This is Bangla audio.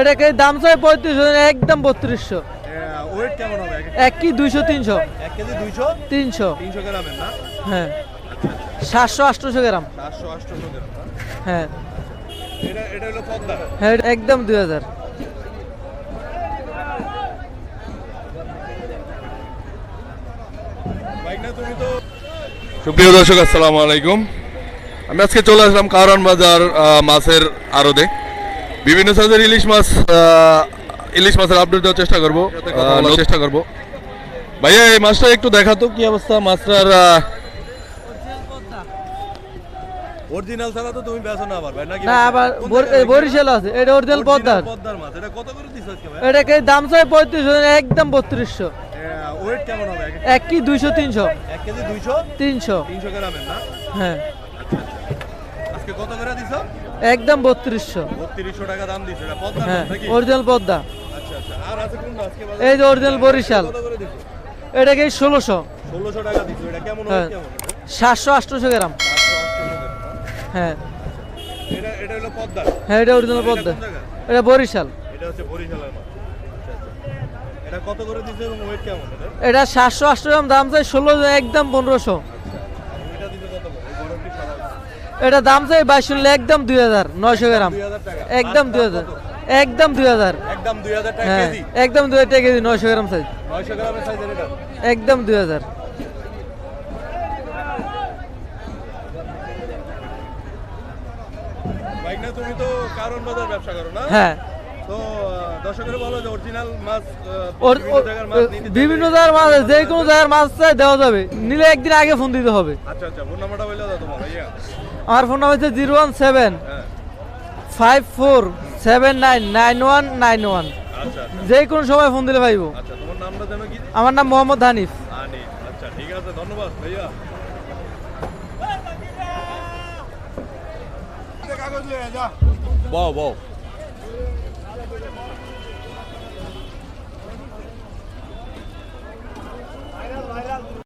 এটাকে দাম চাই পঁয়ত্রিশশো একদম বত্রিশশো। ওয়েট কেমন হবে? এক- কি দুইশো তিনশো। এক কেজি দুইশো? তিনশো। তিনশো গ্রামের না? হ্যাঁ। সাতশো আটশোশো গ্রাম। চারশো আটশোশো গ্রাম হ্যাঁ। এটা এটা হলো পদ্মা। হ্যাঁ একদম দুই হাজার। বাইক না তুমি তো সুপ্রিয় দর্শক আসসালামু আলাইকুম। আমি আজকে চলে আসলাম কারণ বাজার মাছের আড়তে। বিভিন্ন সাইজের ইলিশ মাছ ইলিশ মাছের আপডেট দেওয়ার চেষ্টা করব চেষ্টা করব। ভাইয়া এই মাছটা একটু দেখাতো কি অবস্থা? মাছটার অরিজিনাল ছাড়া তো তুমি বেচো না আবার ভাই নাকি না আবার কোন বর- জায়গায় এই বরিশাল আছে এটা অরিজিনাল পদ্মার। পদ্মার মাছ এটা কত করে দিছো আজকে ভাই? এটাকে দাম চাই পঁয়ত্রিশশো একদম বত্রিশশো। ওয়েট কেমন হবে? এক- এক কি দুইশো তিনশো। এক কেজি দুইশো? তিনশো। তিনশো গ্রামের না? হ্যাঁ। আজকে কত করে দিছো? একদম বত্রিশশো। বত্রিশশো টাকা দাম দিছো হ্যাঁ অরিজিনাল পদ্মা। আচ্ছা আচ্ছা? এই যে অরিজিনাল বরিশাল। এটাকে ষোলোশো? ষোলোশো টাকা দিছো এটা কেমন হ্যাঁ। সাতশো আটশোশো গ্রাম। আটশো গ্রাম। হ্যাঁ হ্যাঁ এটা অরিজিনাল পদ্মা। এটা বরিশাল। আচ্ছা এটা সাতশো আটশো গ্রাম দাম চাই ষোলো একদম পনেরোশো। এটা দাম চাই বাইশ শুনলে একদম দুই হাজার নয়শো গ্রাম। একদম দুই হাজার একদম দুই হাজার। হ্যাঁ একদম দুই হাজার টাকা কেজি নয়শো গ্রাম সাইজ একদম দুই হাজার। তুমি তো কারণ বাজার ব্যবসা করো না? হ্যাঁ। তো আহ, বলো যে অরিজিনাল মাছ বিভিন্ন জায়গার মাছ যে কোনো জায়গার মাছ চাই দেওয়া যাবে। নিলে একদিন আগে ফোন দিতে হবে। আচ্ছা আচ্ছা ফোন নাম্বারটা বলে দাও তোমার ভাইয়া আমার ফোন নাম্বার হচ্ছে zero one seven five four seven nine nine one nine one. আচ্ছা আচ্ছা। যে কোনো সময় ফোন দিলে পাইবো আচ্ছা তোমার নামটা যেন কি? আমার নাম মোহাম্মদ হানিফ। আচ্ছা ঠিক আছে ধন্যবাদ ভাইয়া। বউ বউ